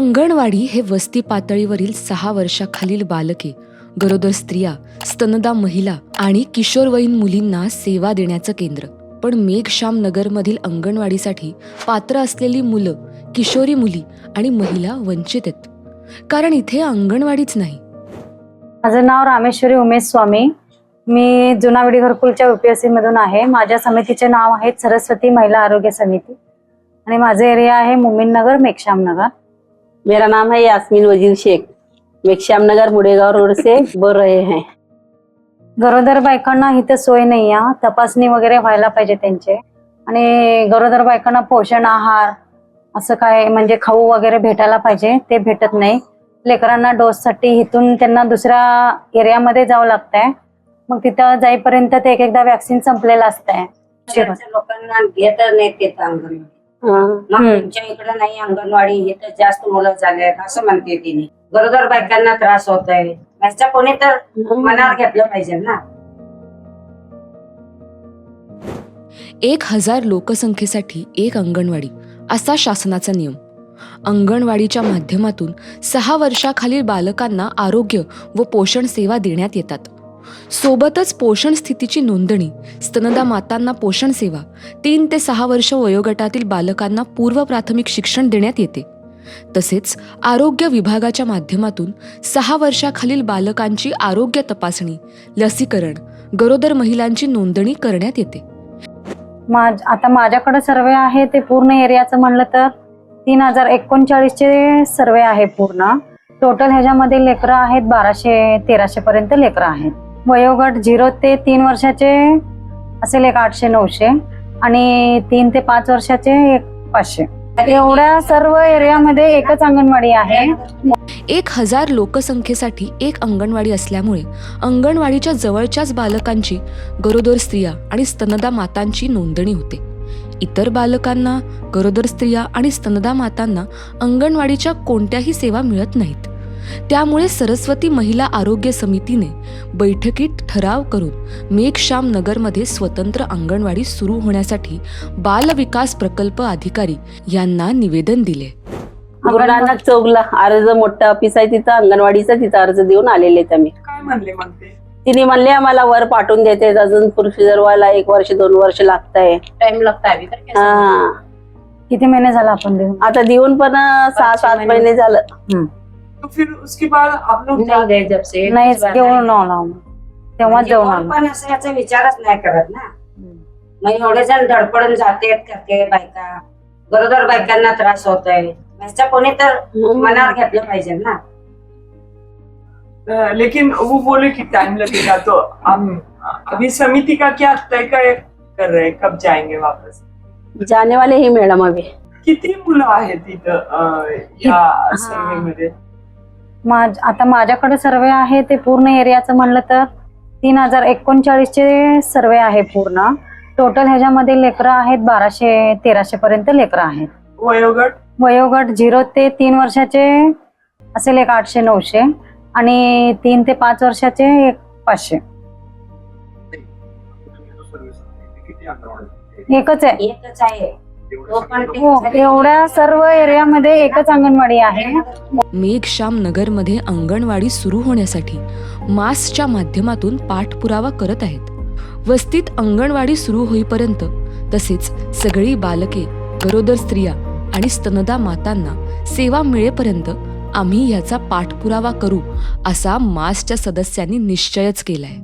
अंगणवाडी हे वस्ती पातळीवरील सहा वर्षाखालील बालके गरोदर स्त्रिया स्तनदा महिला आणि किशोरवयीन मुलींना सेवा देण्याचं केंद्र. पण मेघश्याम नगरमधील अंगणवाडीसाठी पात्र असलेली मुलं किशोरी मुली आणि महिला वंचित आहेत. कारण इथे अंगणवाडीच नाही. माझं नाव रामेश्वरी उमेश स्वामी. मी जुनावडी घरकुलच्या युपीएससी मधून आहे. माझ्या समितीचे नाव आहे सरस्वती महिला आरोग्य समिती. आणि माझे एरिया आहे मुमीन नगर मेघश्याम नगर. मेरा नाम है यास्मीन वजीर शेख। मेघश्याम नगर मुड़ेगांव रोड से बोल रहे हैं। गरोदर बायकांना इथं सोय नाही आहे तपासणी वगैरे व्हायला पाहिजे त्यांचे. आणि गरोदर बायकांना पोषण आहार असं काय म्हणजे खाऊ वगैरे भेटायला पाहिजे ते भेटत नाही. लेकरांना डोससाठी इथून त्यांना दुसऱ्या एरियामध्ये जावं लागतंय. मग तिथं जाईपर्यंत ते एक एकदा वॅक्सिन संपलेलं असतंय. शहराच्या लोकांना घेत येत अंगणवाडी हाँ. तुमच्या इकडे नाही अंगणवाडी इथं जास्त मुलं झाले आहेत असं म्हणते तिने. गरोदर बायकांना त्रास होत आहे. याचा कोणी तर मनावर घेतलं पाहिजे ना. एक हजार लोकसंख्येसाठी एक अंगणवाडी असा शासनाचा नियम. अंगणवाडीच्या माध्यमातून सहा वर्षाखालील बालकांना आरोग्य व पोषण सेवा देण्यात येतात. सोबतच पोषण स्थितीची नोंदणी स्तनदा मातांना पोषण सेवा तीन ते सहा वर्ष वयोगटातील बालकांना पूर्व प्राथमिक शिक्षण देण्यात येते. तसेच आरोग्य विभागाच्या माध्यमातून सहा वर्षाखालील बालकांची आरोग्य तपासणी लसीकरण गरोदर महिलांची नोंदणी करण्यात येते. माझ आता माझ्याकडे सर्वे आहे ते पूर्ण एरियाचं म्हणलं तर तीन हजार एकोणचाळीसचे सर्वे आहे पूर्ण. टोटल ह्याच्यामध्ये लेकरं आहेत बाराशे तेराशे पर्यंत लेकरं आहेत. वयोगट झिरो ते तीन वर्षाचे असेल एक आठशे नऊशे आणि तीन ते पाच वर्षाचे एक पाचशे. एवढ्या सर्व एरियामध्ये एकच अंगणवाडी आहे. एक हजार लोकसंख्येसाठी एक अंगणवाडी असल्यामुळे अंगणवाडीच्या जवळच्याच बालकांची गरोदर स्त्रिया आणि स्तनदा मातांची नोंदणी होते. इतर बालकांना गरोदर स्त्रिया आणि स्तनदा मातांना अंगणवाडीच्या कोणत्याही सेवा मिळत नाहीत. त्यामुळे सरस्वती महिला आरोग्य समितीने बैठकीत ठराव करून मेघश्याम नगरमध्ये स्वतंत्र अंगणवाडी सुरू होण्यासाठी बाल विकास प्रकल्प अधिकारी यांना निवेदन दिले. चौकला अर्ज मोठं ऑफिस आहे. तिथं अंगणवाडीचा तिथं अर्ज देऊन आलेले आहेत आम्ही. काय म्हणले मग ते? तिने म्हणले आम्हाला वर पाठवून देते. अजून प्रोसिजर व्हायला एक वर्ष दोन वर्ष लागत आहे टाइम लागता अभी? हा. किती महिने झाला आपण देऊन? आता देऊन पण सहा सात महिने. महिने झालं. तो फिर उसके बाद आप लोग नाही गए जब से नाही घेऊन आला म्हणजे जेवण आलो। पण असं याचा विचारच नाही करत ना. मग एवढे जण धडपडून जाते करते बायका. गरोदर बायकांना त्रास होत आहे. याचा कोणी तर मनावर घेतलं पाहिजे ना. अ, लेकिन वो बोले कि टाइम लगेगा तो हम अभी समिति का क्या तय कर कर रहे हैं कब जाएंगे वापस? जाने वाले ही मॅडम अभी। किती मुलं आहेत इथं अ, या सर्वे मध्ये माझ आता माझ्याकडे सर्वे आहे ते पूर्ण एरियाचं म्हणलं तर तीन हजार एकोणचाळीसचे सर्वे आहे पूर्ण. टोटल ह्याच्यामध्ये लेकरं आहेत बाराशे तेराशे पर्यंत लेकरं आहेत. वयोगट? वयोगट झिरो ते तीन वर्षाचे असेल एक आठशे नऊशे आणि तीन ते पाच वर्षाचे एक पाचशे. एकच आहे. एकच आहे. हो एवढ्या सर्व एरियामध्ये एकच अंगणवाडी आहे. मेघश्याम नगरमध्ये अंगणवाडी सुरू होण्यासाठी मासच्या माध्यमातून पाठपुरावा करत आहेत. वस्तीत अंगणवाडी सुरू होईपर्यंत तसेच सगळी बालके गरोदर स्त्रिया आणि स्तनदा मातांना सेवा मिळेपर्यंत आम्ही ह्याचा पाठपुरावा करू असा मासच्या सदस्यांनी निश्चयच केलाय.